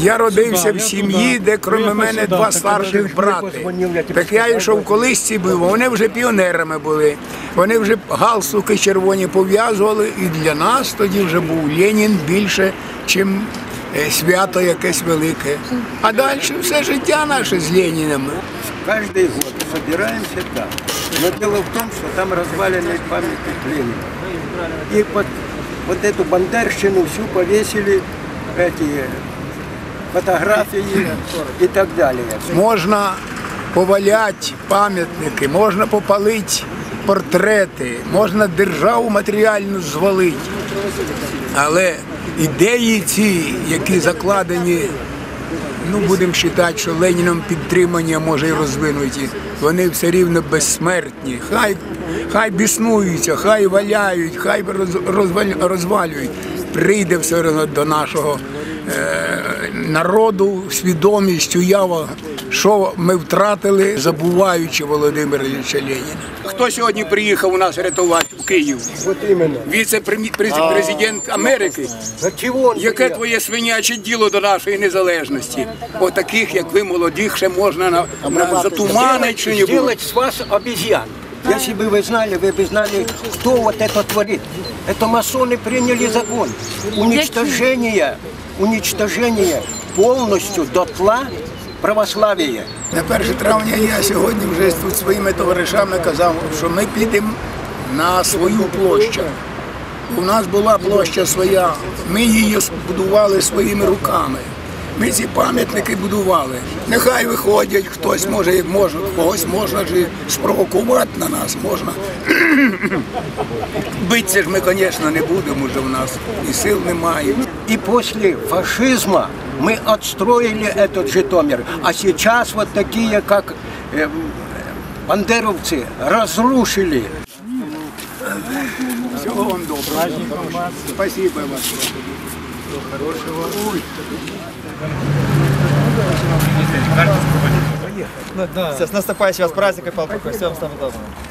Я родився в сім'ї, де крім мене два старших брати. Так я йшов в колисці був, вони вже піонерами були. Вони вже галстуки червоні пов'язували, і для нас тоді вже був Ленін більше, чим е, свято якесь велике. А далі все життя наше з Ленінами. Каждый год собираемся там. Но дело в том, что там разваленный памятник Ленину. И под вот эту бандерщину всю повесили эти фотографии и так далее. Можна поваляти пам'ятники, можна попалити портрети, можна державу матеріальну звалити. Але ідеї ці, які закладені, ну будемо вважати, що Леніном підтримані, а може і розвинуті, вони все рівно безсмертні. Хай, хай біснуються, хай валяють, хай розвалюють. Прийде все одно до нашого народу свідомість, уява, що ми втратили, забуваючи Володимира Ілліча Леніна. Хто сьогодні приїхав у нас рятувати в Київ? Віце-президент Америки. Яке твоє свиняче діло до нашої незалежності? Отаких, як ви, молодих, ще можна на, на затуманить що небудь. Сделать с вас обезьян. Если бы вы знали, вы бы знали, кто вот это творит. Это масоны приняли закон. Уничтожение, уничтожение полностью дотла православия. На 1 травня я сьогодні вже тут своїми товаришами казав, що ми підемо на свою площу. У нас була площа своя, ми її збудували своїми руками. Ми ці пам'ятники будували. Нехай виходять, хтось може, як може, когось можна ж і спровокувати на нас, можна. Битися ж ми, звісно, не будемо вже в нас. І сил немає. И после фашизма мы отстроили этот Житомир. А сейчас вот такие, как э, бандеровцы, разрушили. Всього вам доброго. Спасибо вам. Все, с вас праздником, Павел Прокофьевич. Всем самого доброго.